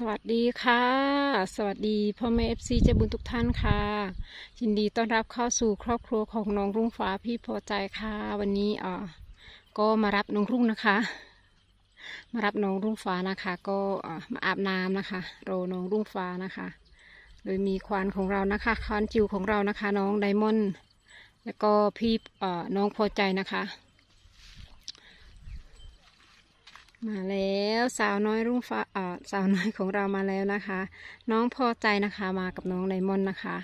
สวัสดีค่ะ สวัสดีพ่อแม่เอฟซีเจบุญทุกท่านค่ะ ยินดีต้อนรับเข้าสู่ครอบครัวของน้องรุ่งฟ้าพี่พอใจค่ะ วันนี้เอ่อก็มารับน้องรุ่งนะคะ มารับน้องรุ่งฟ้านะคะ ก็มาอาบน้ำนะคะรอน้องรุ่งฟ้านะคะ โดยมีควานของเรานะคะควานจิ๋วของเรานะคะ น้องไดมอนด์แล้วก็พี่เออน้องพอใจนะคะ มาแล้วสาวน้อยรุ่งฟ้าเอ่อสาวน้อยของเรามาแล้วนะคะ น้องพอใจนะคะมากับน้องไดมอนด์นะคะ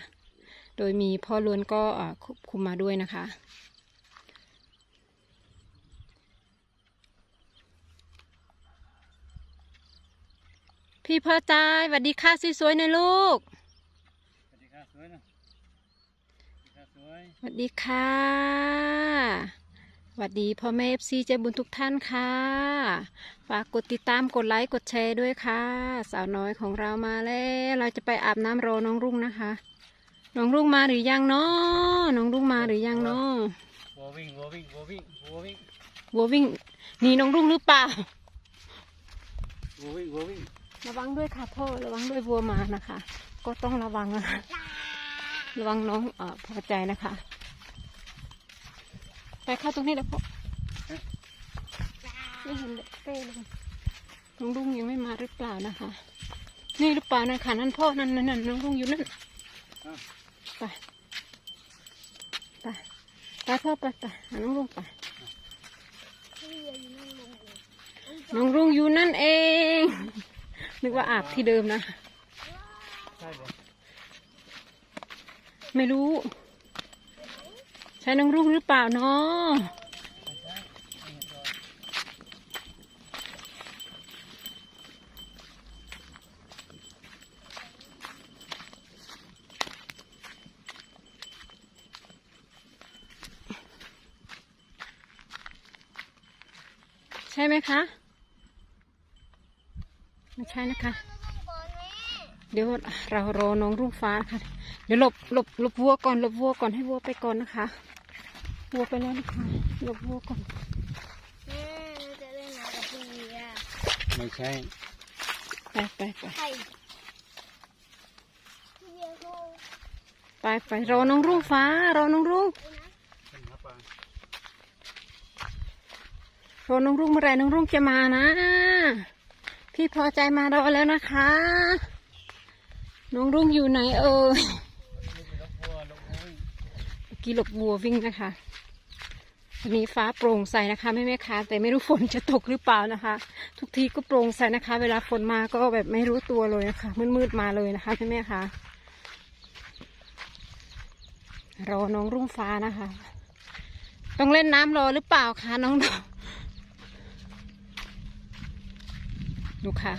โดยมีพ่อล้วนก็เอ่อควบคุมมาด้วยนะคะ พี่พอใจสวัสดีค่ะสวยๆหนะลูกสวัสดีค่ะสวยนะสวัสดีค่ะ สวยสวัสดีค่ะสวัสดีพ่อแม่เอฟซีใจบุญทุกท่านค่ะ ฝากกดติดตามกดไลค์กดแชร์ด้วยค่ะ สาวน้อยของเรามาแล้ว เราจะไปอาบน้ำรอน้องรุ่งนะคะ น้องรุ่งมาหรือยังเนาะน้องรุ่งมาหรือยังเนาะวัววิ่งวัววิ่งวัววิ่งวัววิ่งวัววิ่งหนีน้องรุ่งหรือเปล่าวัววิ่งวัววิ่งระวังด้วยค่ะพ่อระวังด้วยวัวมานะคะ ก็ต้องระวังนะคะระวังน้องเอ่อพอใจนะคะ ไปเข้าตรงนี้แล้วพ่อไม่เห็นเด็กเต้เลยน้องลุงยังไม่มาหรือเปล่านะคะ นี่หรือเปล่านะคะนั่นพ่อนั่นนั่นนั่นน้องลุงอยู่นั่นอะไปไปไปพ่อไปไปหาน้องลุงไปน้องลุงอยู่นั่นเอง นึกว่าอาบที่เดิมนะใช่บ่ไม่รู้ ใช่น้องรุ่งหรือเปล่าเนาะใช่ไม่เห็นตัวใช่ไหมคะไม่ใช่นะคะ เดี๋ยวเรารอน้องรุ่งฟ้าค่ะ เดี๋ยวหลบหลบหลบวัวก่อนหลบวัวก่อนให้วัวไปก่อนนะคะ วัวไปแล้วนะคะหลบวัวก่อนแม่เราจะเล่นน้ำกับพี่อะไม่ใช่ ไปไปไปใช่พี่เบียร์เขาไปไปรอน้องรุ่งฟ้ารอน้องรุ่งเป็นหมาป่ารอน้องรุ่งเมื่อไหรน้องรุ่งจะมานะ พี่พอใจมารอแล้วนะคะ น้องรุ่งอยู่ไหนเอ่ยลบวัวลบวัววิ่งเมื่อกี้หลบวัววิ่งนะคะ วันนี้ฟ้าโปร่งใสนะคะแม่แม่ค้าแต่ไม่รู้ฝนจะตกหรือเปล่านะคะ ทุกทีก็โปร่งใสนะคะ เวลาฝนมาก็แบบไม่รู้ตัวเลยนะคะมืดๆมาเลยนะคะแม่แม่ค้ารอน้องรุ่งฟ้านะคะ ต้องเล่นน้ำรอหรือเปล่าคะน้องๆดูค่ะ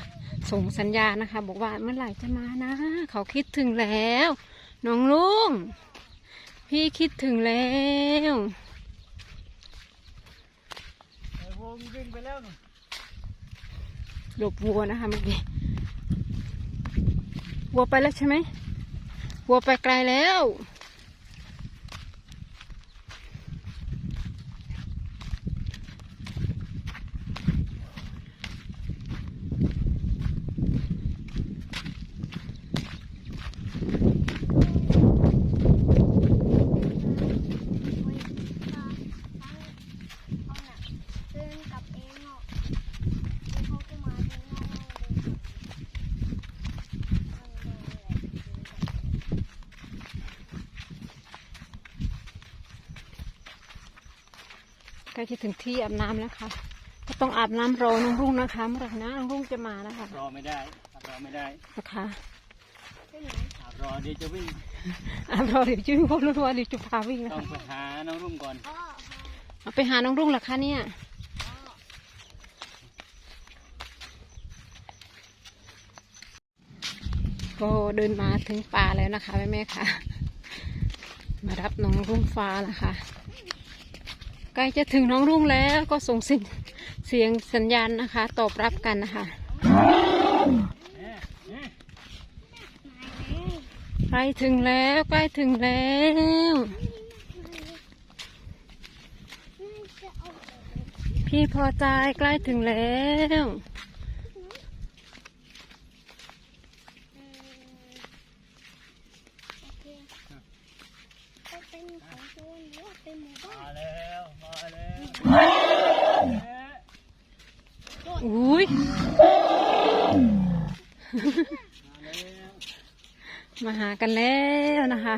ส่งสัญญาณนะคะ บอกว่าเมื่อไหร่จะมานะ เขาคิดถึงแล้ว น้องลุงพี่คิดถึงแล้ว ไอ้วัวมันวิ่งไปแล้วนู่หลบวัวนะคะเมื่อกี้วัวไปแล้วใช่ไหมวัวไปไกลแล้ว เดินกลับเองเนาะแล้วเขาก็มาเดินนอกเดิน ใก ล้จะถึงที่อาบน้ำแล้วค่ะก็ต้องอาบน้ำรอน้องรุ่งนะคะเมื่อไหร่นะน้องรุ่งจะมานะคะรอไม่ได้รอไม่ได้นะคะไปไหนอาบรอเดี๋ยวจะวิ่งอาบรอเดี๋ยวจิ้มพ่อรู้ว่าเดี๋ยวจะพาวิ่งนะต้องคะไปหาน้องรุ่งก่อนพ่อเอาไปหาน้องรุ่งเหรอคะเนี่ยก็เดินมาถึงป่าแล้วนะคะแม่แม่ๆค่ะ มารับน้องรุ่งฟ้าแล้วค่ะ ใกล้จะถึงน้องรุ่งแล้วก็ส่งสิ่งเสียงสัญญาณนะคะ ตอบรับกันนะคะใกล้ถึงแล้วใกล้ถึงแล้วพี่พอใจใกล้ถึงแล้ว อุ้ยมาหากันแล้วนะคะ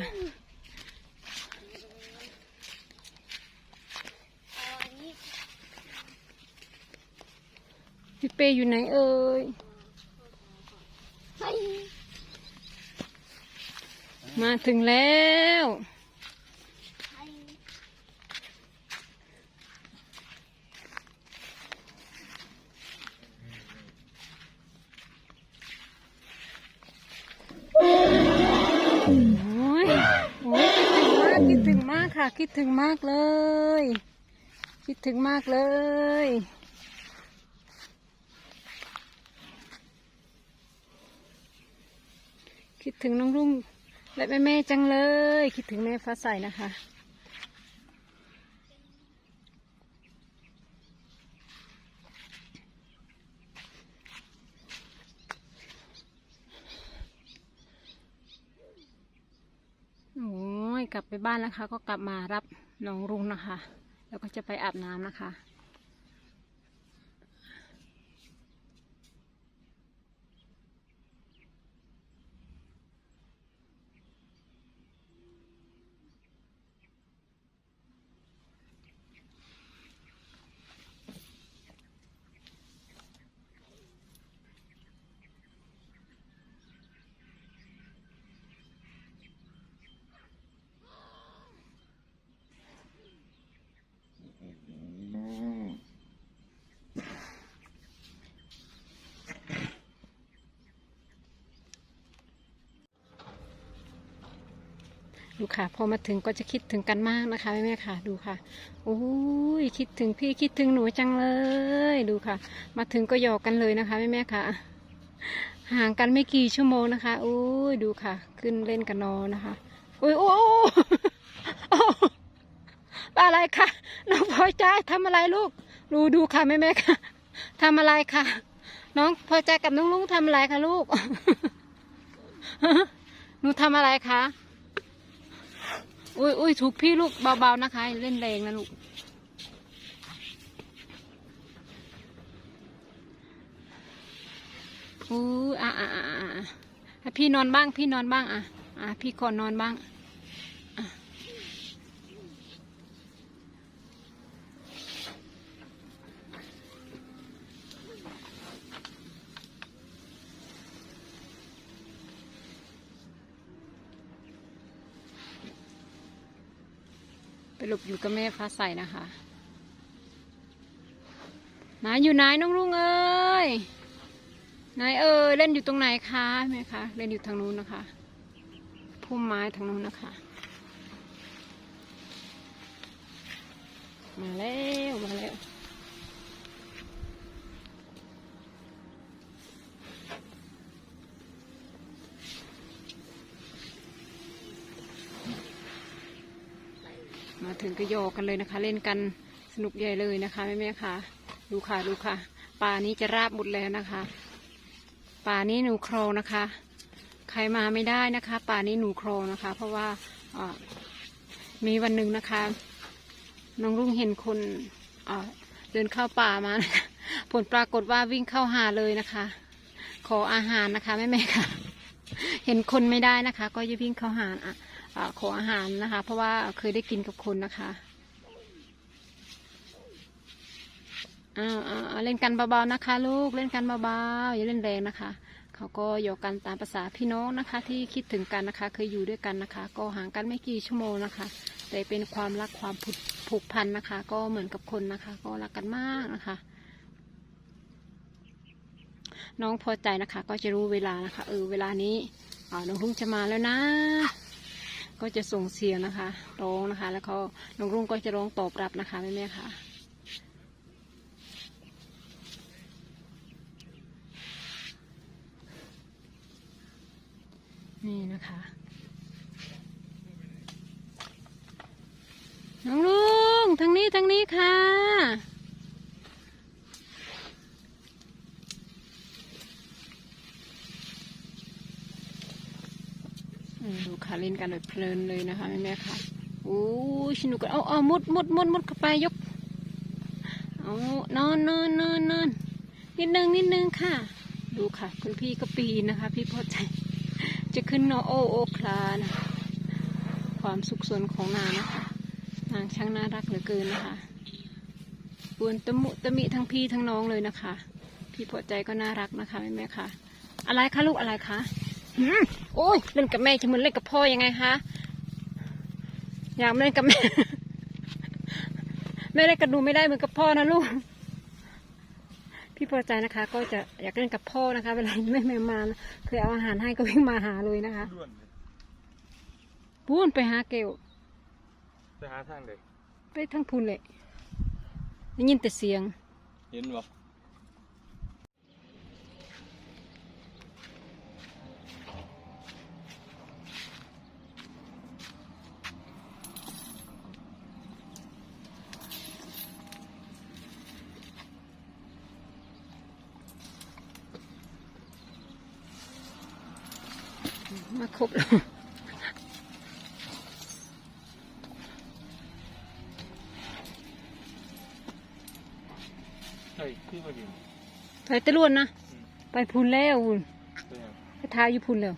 อันนี้พี่เป้อยู่ไหนเอ่ยเฮ้ยมาถึงแล้ว คิดถึงมากค่ะ คิดถึงมากเลย คิดถึงมากเลย คิดถึงน้องรุ่งและแม่แม่จังเลย คิดถึงแม่ฟ้าใสนะคะ โอ้ยก ลับไปบ้านนะคะ ก็กลับมารับน้องรุ่งนะคะ แล้วก็จะไปอาบน้ำนะคะ ดูค่ะ พอมาถึงก็จะคิดถึงกันมากนะคะแม่แม่ค่ะ ดูค่ะโอ้ยคิดถึงพี่คิดถึงหนูจังเลย ดูค่ะ มาถึงก็หยอกกันเลยนะคะแม่แม่ค่ะ ห่างกันไม่กี่ชั่วโมงนะคะโอ้ยดูค่ะ ขึ้นเล่นกันนอนนะคะโอ้ยโอ้โอ้อะไรคะน้องพอใจทำอะไรลูก ดูดูค่ะแม่แม่ค่ะทำอะไรค่ะ น้องพอใจกับน้องลุงทำอะไรคะลูกหนูทำอะไรคะ อุ้ยอุ้ยถูกพี่ลูกเบาๆนะคะ เล่นแรงนะลูก อู้อะอะอะพี่นอนบ้าง พี่นอนบ้างอะ อะพี่ก่อนนอนบ้าง หลบอยู่กับแม่ฟ้าใสนะคะนายอยู่ไหนน้องลุงเอ้ยนายเออเล่นอยู่ตรงไหนคะแม่คะเล่นอยู่ทางนู้นนะคะพุ่มไม้ทางนู้นนะคะ มาแล้วมาแล้ว ถึงก็โยกกันเลยนะคะ เล่นกันสนุกใหญ่เลยนะคะแม่แม่ค่ะ ดูค่ะดูค่ะป่านี้จะราบหมดแล้วนะคะ ป่านี้หนูโครงนะคะ ใครมาไม่ได้นะคะ ป่านี้หนูโครงนะคะ เพราะว่ามีวันหนึ่งนะคะน้องรุ่งเห็นคนเดินเข้าป่ามานะคะผลปรากฏว่าวิ่งเข้าหาเลยนะคะ ขออาหารนะคะแม่แม่ค่ะ เห็นคนไม่ได้นะคะ ก็จะวิ่งเข้าหา อขออาหารนะคะ เพราะว่าเคยได้กินกับคนนะคะอ้าวเล่นกันเบาๆนะคะ ลูกเล่นกันเบาๆอย่าเล่นแรงนะคะ เขาก็โยกกันตามภาษาพี่น้องนะคะ ที่คิดถึงกันนะคะ เคยอยู่ด้วยกันนะคะ ก็ห่างกันไม่กี่ชั่วโมงนะคะ แต่เป็นความรักความผูกผูกพันนะคะ ก็เหมือนกับคนนะคะ ก็รักกันมากนะคะน้องพอใจนะคะ ก็จะรู้เวลานะคะเออเวลานี้อ่าน้องรุ่งจะมาแล้วนะ ก็จะส่งเสียงนะคะ ร้องนะคะ แล้วก็น้องรุ่งก็จะร้องตอบรับนะคะแม่แม่ค่ะนี่นะคะ น้องลุงทางนี้ทางนี้ค่ะ อืม ดูค่ะเล่นกันแบบเพลินเลยนะคะแม่แม่ๆค่ะโอ้ยสนุกกันเอาเอามุดมุดมุดมุดเข้าไปยกโอ้นอนนอนนอนนอนนิดนึงนิดนึงค่ะ ดูค่ะ คุณพี่ก็ปีนนะคะ พี่พอใจจะขึ้นนอโอโอคลานะความสุขสนของนางนะคะนางช่างน่ารักเหลือเกินนะคะปวนตะมุตะมิทั้งพี่ทั้งน้องเลยนะคะ พี่พอใจก็น่ารักนะคะแม่แม่ค่ะ อะไรคะลูกอะไรคะ โอ้ยเล่นกับแม่จะเหมือนเล่นกับพ่อยังไงคะอยากเล่นกับแม่แม่ได้กระดูไม่ได้เหมือนกับพ่อนะลูก พี่พอใจนะคะ ก็จะอยากเล่นกับพ่อนะคะ เวลาแม่แม่มานะเคยเอาอาหารให้ก็วิ่งมาหาเลยนะคะด้วนเลยพูนไปหาเกลไปหาทางเด็กไปทั้งพูนเลยได้ยินแต่เสียง เห็นบ่มา ครบแล้วใช่ที่มาอยู่ไปตะลวนนะ ไปพูนแล้วพูนเป็นยังไปทายอยู่พูนแล้ว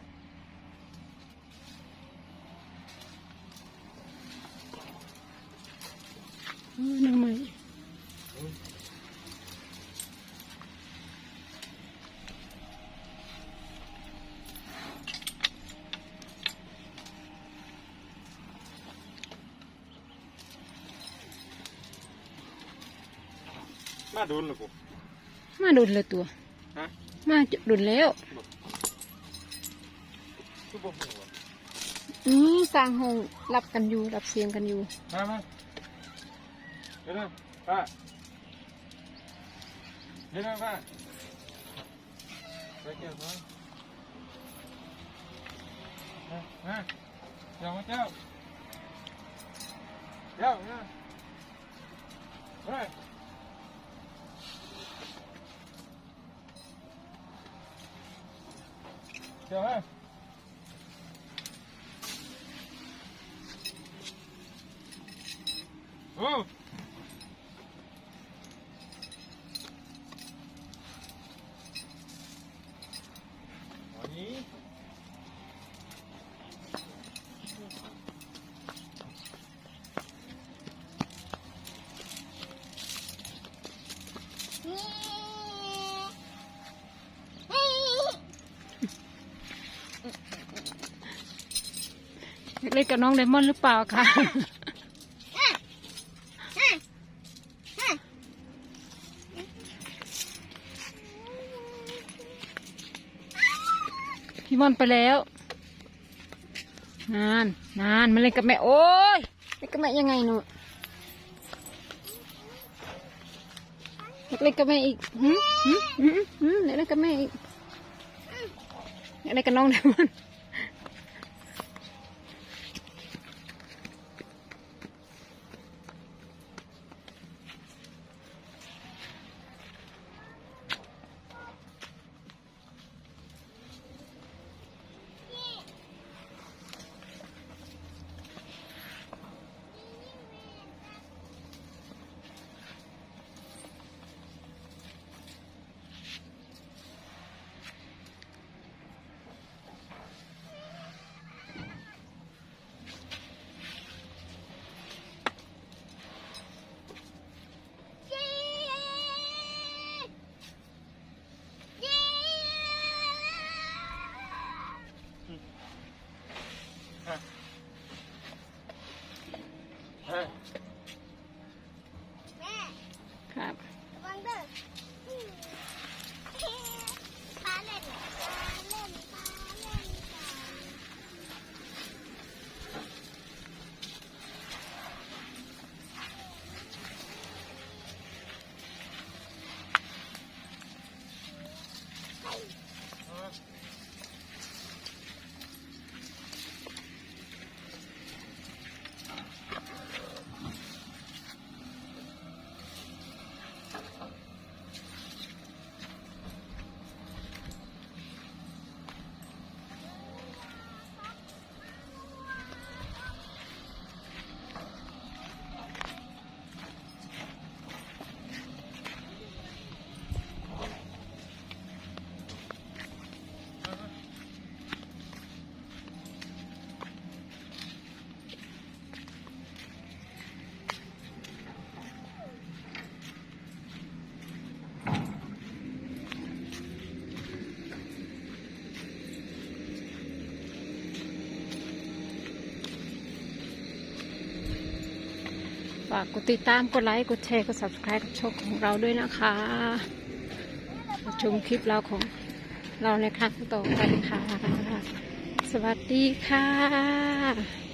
เออน้ำมัน มาโดนหรือกูมาดุนเลยตัวฮะมาจุดดุนแล้วทุบบ่หัวนี่สร้างห้องรับกันอยู่รับเสียงกันอยู่มามาเดี๋ยวนะป้าเดี๋ยวนะป้าไปเกี่ยวเขามามาเจ้ามาเจ้าเจ้าเจ้าเฮ้ย เจ้าเฮ้ย โอ้อันนี้ อยาก เล่นกับน้องไดมอนหรือเปล่าคะพี่มอนไปแล้ว นาน นานมาเล่นกับแม่ โอ้ยเล่นกับแม่ยังไงหนูเล่นกับแม่อีกหืมหืมหืมเล่นกับแม่อีกเล่นกับน้องไดมอน ครับวัร์พากกดติดตาม กดไลค์ กดแชร์ กด subscribe กับช่องของเราด้วยนะคะ ชมคลิปเราของเราในครั้งต่อไปค่ะ สวัสดีค่ะ